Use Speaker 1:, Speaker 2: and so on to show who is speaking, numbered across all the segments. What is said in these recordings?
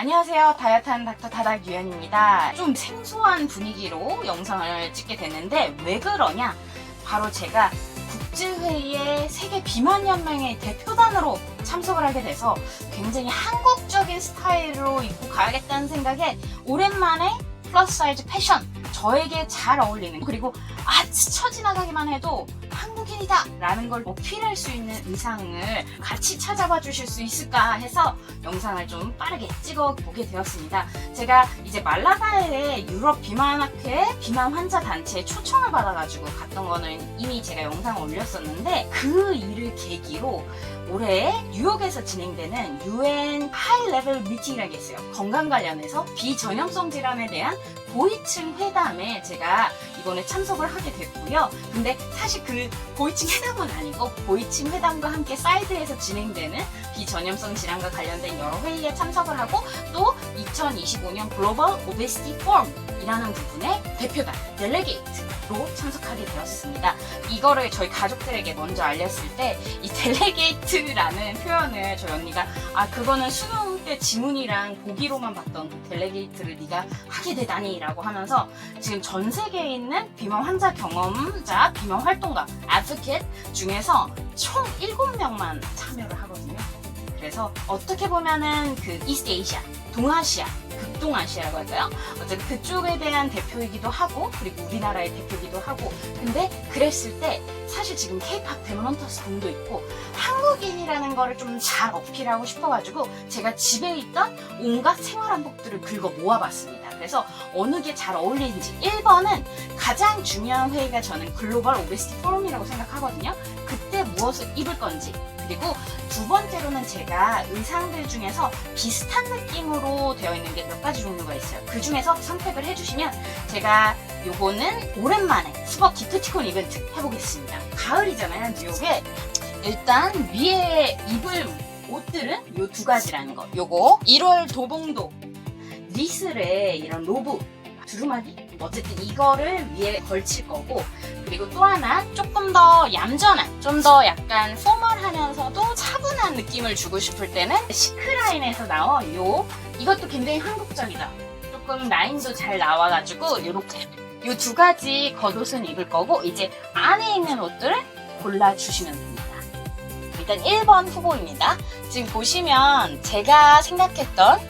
Speaker 1: 안녕하세요. 다이어트한 닥터 다닥 유연입니다. 좀 생소한 분위기로 영상을 찍게 됐는데 왜 그러냐? 바로 제가 국제회의의 세계 비만연맹의 대표단으로 참석을 하게 돼서 굉장히 한국적인 스타일로 입고 가야겠다는 생각에 오랜만에 플러스 사이즈 패션 저에게 잘 어울리는 그리고 아 스쳐 지나가기만 해도 한국인이다 라는 걸 어필할 수 있는 의상을 같이 찾아봐 주실 수 있을까 해서 영상을 좀 빠르게 찍어 보게 되었습니다. 제가 이제 말라가의 유럽 비만학회 비만 환자 단체에 초청을 받아가지고 갔던 거는 이미 제가 영상을 올렸었는데 그 일을 계기로 올해 뉴욕에서 진행되는 UN 하이 레벨 미팅이라는 게 있어요. 건강 관련해서 비전염성 질환에 대한 고위층 회담에 제가 이번에 참석을 하게 됐고요. 근데 사실 그 고위층 회담은 아니고 고위층 회담과 함께 사이드에서 진행되는 비전염성 질환과 관련된 여러 회의에 참석을 하고 또 2025년 글로벌 오베시티 폼 이라는 부분의 대표단 델레게이트로 참석하게 되었습니다. 이거를 저희 가족들에게 먼저 알렸을 때 이 델레게이트라는 표현을 저희 언니가 아 그거는 수능 때 지문이랑 보기로만 봤던 그 델레게이트를 네가 하게 되다니라고 하면서 지금 전 세계에 있는 비만 환자 경험자, 비만 활동가, 아드켓 중에서 총 7명만 참여를 하거든요. 그래서 어떻게 보면은 그 이스트 에이시아, 동아시아, 극동아시아라고 할까요? 어쨌든 그쪽에 대한 대표이기도 하고 그리고 우리나라의 대표이기도 하고 근데 그랬을 때 사실 지금 케이팝 데모넌터스 분도 있고 한국인이라는 거를 좀 잘 어필하고 싶어가지고 제가 집에 있던 온갖 생활 한복들을 긁어 모아봤습니다. 그래서 어느 게 잘 어울리는지 1번은 가장 중요한 회의가 저는 글로벌 오베시티 포럼이라고 생각하거든요. 그때 무엇을 입을 건지 그리고 두 번째로는 제가 의상들 중에서 비슷한 느낌으로 되어 있는 게 몇 가지 종류가 있어요. 그 중에서 선택을 해주시면 제가 요거는 오랜만에 스벅 기프티콘 이벤트 해보겠습니다. 가을이잖아요, 뉴욕에. 일단 위에 입을 옷들은 요 두 가지라는 거. 요거 1월 도봉도 리슬의 이런 로브 두루마기 어쨌든 이거를 위에 걸칠 거고 그리고 또 하나 조금 더 얌전한 좀 더 약간 포멀하면서도 차분한 느낌을 주고 싶을 때는 시크라인에서 나온 요 이것도 굉장히 한국적이다. 조금 라인도 잘 나와가지고 이렇게 요 두 가지 겉옷은 입을 거고 이제 안에 있는 옷들을 골라주시면 됩니다. 일단 1번 후보입니다. 지금 보시면 제가 생각했던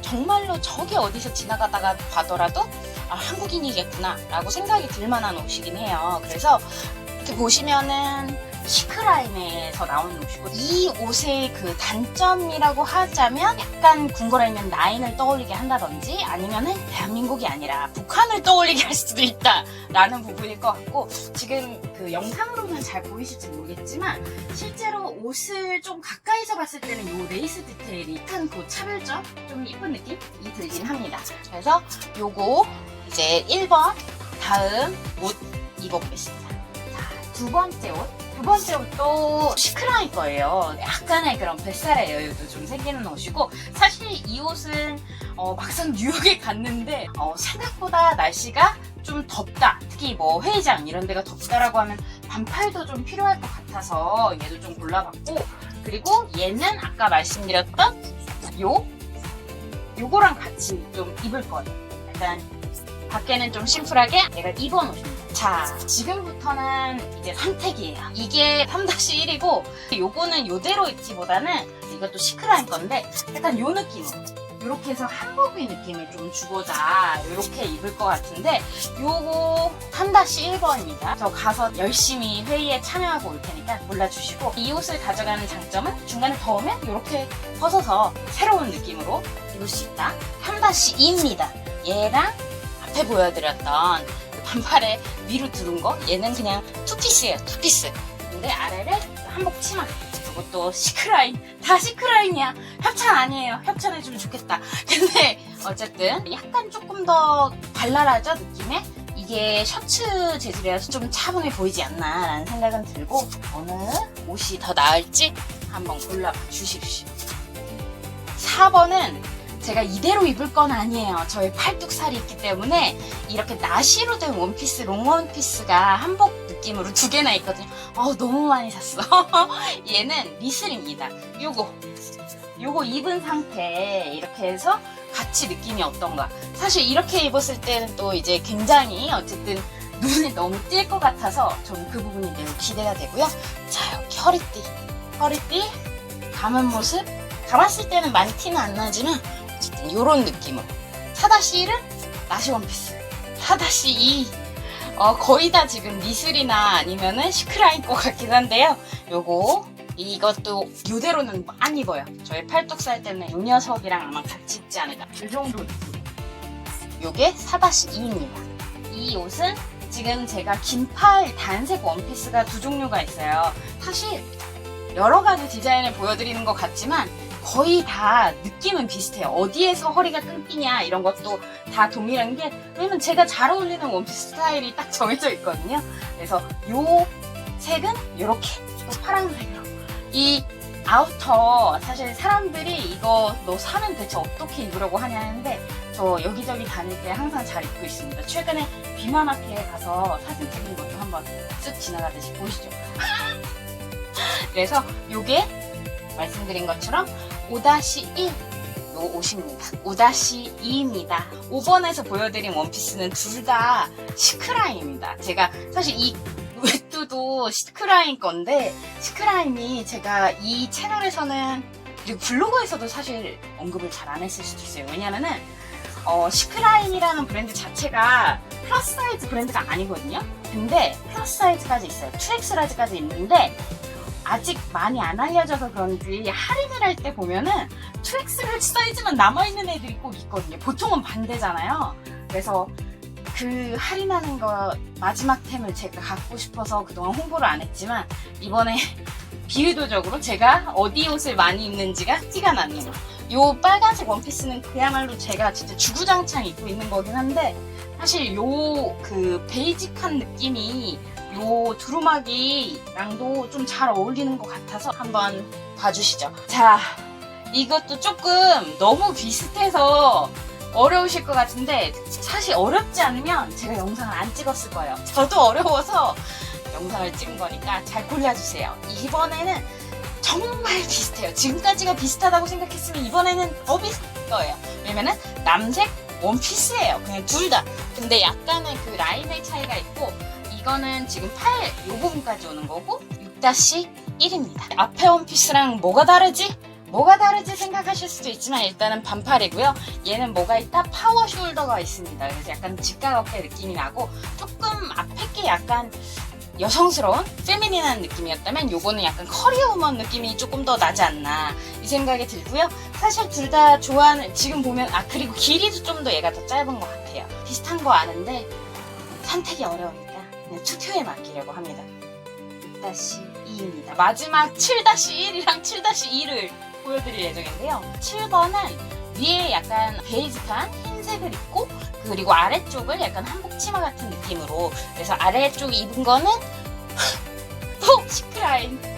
Speaker 1: 정말로 저기 어디서 지나가다가 봐더라도 아, 한국인이겠구나 라고 생각이 들 만한 옷이긴 해요. 그래서 이렇게 보시면은 시크라인에서 나오는 옷이고 이 옷의 그 단점이라고 하자면 약간 궁궐에 있는 라인을 떠올리게 한다든지 아니면은 대한민국이 아니라 북한을 떠올리게 할 수도 있다 라는 부분일 것 같고 지금 그 영상으로는 잘 보이실지 모르겠지만 실제로 옷을 좀 가까이서 봤을 때는 이 레이스 디테일이 약간 그 차별점? 좀 이쁜 느낌이 들긴 합니다. 그래서 요거 이제 1번 다음 옷 입어보겠습니다. 자, 두 번째 옷. 두 번째 옷도 시크라인 거예요. 약간의 그런 뱃살의 여유도 좀 생기는 옷이고 사실 이 옷은 어, 막상 뉴욕에 갔는데 어, 생각보다 날씨가 좀 덥다. 특히 뭐 회의장 이런 데가 덥다라고 하면 반팔도 좀 필요할 것 같아서 얘도 좀 골라봤고 그리고 얘는 아까 말씀드렸던 요 요거랑 같이 좀 입을 거예요. 약간 밖에는 좀 심플하게 내가 입은 옷입니다. 자, 지금부터는 이제 선택이에요. 이게 3-1이고, 요거는 요대로 입기보다는 이것도 시크라인 건데, 약간 요 느낌으로. 이렇게 해서 한국의 느낌을 좀 주고자 이렇게 입을 것 같은데 요거 3-1번입니다. 저 가서 열심히 회의에 참여하고 올 테니까 골라주시고 이 옷을 가져가는 장점은 중간에 더우면 이렇게 벗어서 새로운 느낌으로 입을 수 있다. 3-2입니다. 얘랑 앞에 보여드렸던 그 반팔에 위로 두른 거 얘는 그냥 투피스예요 투피스 근데 아래를 한복 치마 이것도 시크라인. 다 시크라인이야. 협찬 아니에요. 협찬해주면 좋겠다. 근데 어쨌든 약간 조금 더 발랄하죠 느낌에? 이게 셔츠 재질이라서 좀 차분해 보이지 않나 라는 생각은 들고 어느 옷이 더 나을지 한번 골라봐 주십시오. 4번은 제가 이대로 입을 건 아니에요. 저의 팔뚝살이 있기 때문에 이렇게 나시로 된 원피스, 롱 원피스가 한복 느낌으로 두 개나 있거든요. 어, 너무 많이 샀어. 얘는 리슬입니다. 요거. 요거 입은 상태에 이렇게 해서 같이 느낌이 어떤가. 사실 이렇게 입었을 때는 또 이제 굉장히 어쨌든 눈에 너무 띌 것 같아서 저는 그 부분이 매우 기대가 되고요. 자, 여기 허리띠. 허리띠 감은 모습. 감았을 때는 많이 티는 안 나지만 어쨌든 이런 느낌으로. 4-1은 나시 원피스. 4-2 어, 거의 다 지금 니슬이나 아니면은 시크라인 것 같긴 한데요. 요거 이것도 이대로는 안 입어요. 저희 팔뚝 살 때문에 이 녀석이랑 아마 같이 입지 않을까. 그 정도 느낌. 요게 4-2입니다. 이 옷은 지금 제가 긴팔 단색 원피스가 두 종류가 있어요. 사실 여러 가지 디자인을 보여드리는 것 같지만 거의 다 느낌은 비슷해요. 어디에서 허리가 끊기냐 이런 것도 다 동일한 게 왜냐면 제가 잘 어울리는 원피스 스타일이 딱 정해져 있거든요. 그래서 요 색은 이렇게 또 파란색으로 이 아우터 사실 사람들이 이거 너 사면 대체 어떻게 입으려고 하냐 하는데 저 여기저기 다닐 때 항상 잘 입고 있습니다. 최근에 비마마트에 가서 사진 찍은 것도 한번 쓱 지나가듯이 보이시죠? 그래서 요게 말씀드린 것처럼 5-1 요 옷입니다. 5-2입니다. 5번에서 보여드린 원피스는 둘 다 시크라인입니다. 제가 사실 이 웨뚜도 시크라인 건데 시크라인이 제가 이 채널에서는 그리고 블로그에서도 사실 언급을 잘 안 했을 수도 있어요. 왜냐면은 어, 시크라인이라는 브랜드 자체가 플러스 사이즈 브랜드가 아니거든요. 근데 플러스 사이즈까지 있어요. 2X 라지까지 있는데 아직 많이 안 알려져서 그런지 할인을 할 때 보면은 2X 라지 사이즈만 남아있는 애들이 꼭 있거든요. 보통은 반대잖아요. 그래서 그 할인하는 거 마지막 템을 제가 갖고 싶어서 그동안 홍보를 안 했지만 이번에 비의도적으로 제가 어디 옷을 많이 입는지가 티가 나네요. 요 빨간색 원피스는 그야말로 제가 진짜 주구장창 입고 있는 거긴 한데 사실 요 그 베이직한 느낌이 요 두루마기랑도 좀 잘 어울리는 것 같아서 한번 봐주시죠. 자, 이것도 조금 너무 비슷해서 어려우실 것 같은데 사실 어렵지 않으면 제가 영상을 안 찍었을 거예요. 저도 어려워서 영상을 찍은 거니까 잘 골라주세요. 이번에는 정말 비슷해요. 지금까지가 비슷하다고 생각했으면 이번에는 더 비슷할 거예요. 왜냐면은 남색 원피스예요. 그냥 둘 다. 근데 약간의 그 라인의 차이가 있고 이거는 지금 팔요 부분까지 오는 거고 6-1입니다. 앞에 원피스랑 뭐가 다르지? 뭐가 다르지 생각하실 수도 있지만 일단은 반팔이고요. 얘는 뭐가 있다? 파워 숄더가 있습니다. 그래서 약간 직각 어깨 느낌이 나고 조금 앞에 게 약간 여성스러운 페미닌한 느낌이었다면 요거는 약간 커리어 우먼 느낌이 조금 더 나지 않나 이 생각이 들고요. 사실 둘 다 좋아하는 지금 보면 아 그리고 길이도 좀 더 얘가 더 짧은 것 같아요. 비슷한 거 아는데 선택이 그냥 투표에 맡기려고 합니다. 6-2입니다. 마지막 7-1이랑 7-2를 보여드릴 예정인데요. 7번은 위에 약간 베이직한 흰색을 입고 그리고 아래쪽을 약간 한복 치마 같은 느낌으로 그래서 아래쪽 입은 거는 또 시크라인 아,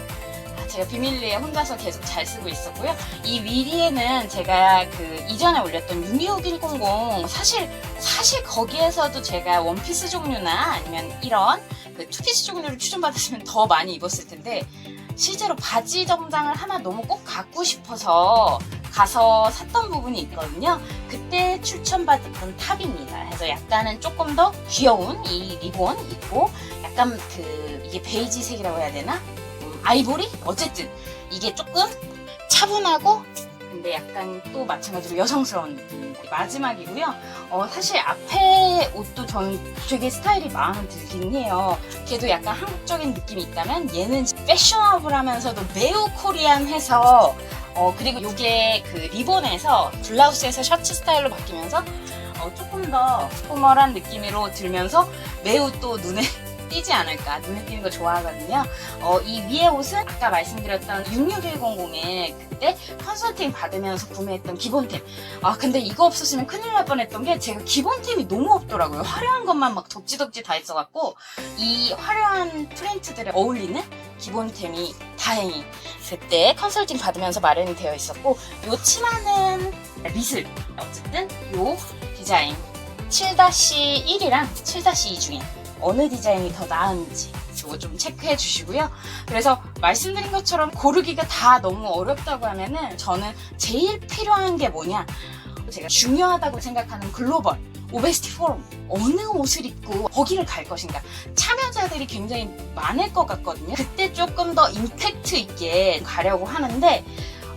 Speaker 1: 제가 비밀리에 혼자서 계속 잘 쓰고 있었고요. 이 위리에는 제가 그 이전에 올렸던 66100 사실 사실 거기에서도 제가 원피스 종류나 아니면 이런 그 투피스 종류를 추천받았으면 더 많이 입었을 텐데 실제로 바지 정장을 하나 너무 꼭 갖고 싶어서 가서 샀던 부분이 있거든요. 그때 추천받았던 탑입니다. 그래서 약간은 조금 더 귀여운 이 리본 있고 약간 그 이게 베이지색이라고 해야 되나? 음, 아이보리? 어쨌든 이게 조금 차분하고 근데 약간 또 마찬가지로 여성스러운 느낌입니다. 마지막이고요. 어, 사실 앞에 옷도 저는 되게 스타일이 마음에 들긴 해요. 걔도 약간 한국적인 느낌이 있다면 얘는 패셔너블하면서도 매우 코리안해서 어, 그리고 이게 그 리본에서 블라우스에서 셔츠 스타일로 바뀌면서 어, 조금 더 포멀한 느낌으로 들면서 매우 또 눈에 띄지 않을까 눈에 띄는 거 좋아하거든요. 어, 이 위에 옷은 아까 말씀드렸던 66100에 그때 컨설팅 받으면서 구매했던 기본템. 아 근데 이거 없었으면 큰일 날 뻔했던 게 제가 기본템이 너무 없더라고요. 화려한 것만 막 덕지덕지 다 있어갖고 이 화려한 프린트들에 어울리는 기본템이 다행히 그때 컨설팅 받으면서 마련이 되어 있었고 요 치마는 미슬 어쨌든 요 디자인. 7-1이랑 7-2 중에 어느 디자인이 더 나은지 이거 좀 체크해 주시고요. 그래서 말씀드린 것처럼 고르기가 다 너무 어렵다고 하면은 저는 제일 필요한 게 뭐냐 제가 중요하다고 생각하는 글로벌 오베스티 포럼 어느 옷을 입고 거기를 갈 것인가 참여자들이 굉장히 많을 것 같거든요. 그때 조금 더 임팩트 있게 가려고 하는데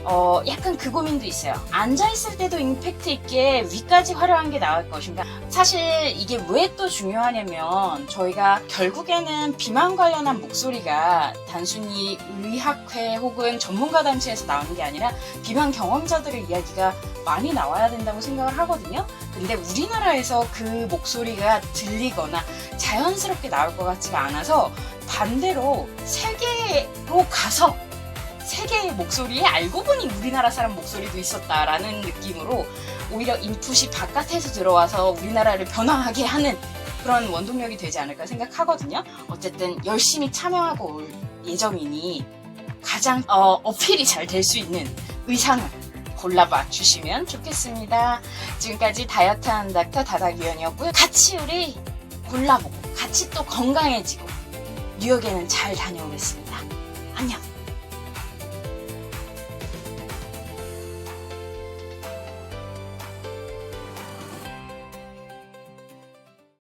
Speaker 1: 어, 약간 그 고민도 있어요. 앉아있을 때도 임팩트 있게 위까지 화려한 게 나올 것인가. 사실 이게 왜 또 중요하냐면 저희가 결국에는 비만 관련한 목소리가 단순히 의학회 혹은 전문가 단체에서 나오는 게 아니라 비만 경험자들의 이야기가 많이 나와야 된다고 생각을 하거든요. 근데 우리나라에서 그 목소리가 들리거나 자연스럽게 나올 것 같지가 않아서 반대로 세계로 가서 세계의 목소리에 알고 보니 우리나라 사람 목소리도 있었다라는 느낌으로 오히려 인풋이 바깥에서 들어와서 우리나라를 변화하게 하는 그런 원동력이 되지 않을까 생각하거든요. 어쨌든 열심히 참여하고 올 예정이니 가장 어, 어필이 잘 될 수 있는 의상을 골라봐 주시면 좋겠습니다. 지금까지 다이어트한 닥터 다다기현이었고요. 같이 우리 골라보고 같이 또 건강해지고 뉴욕에는 잘 다녀오겠습니다. 안녕.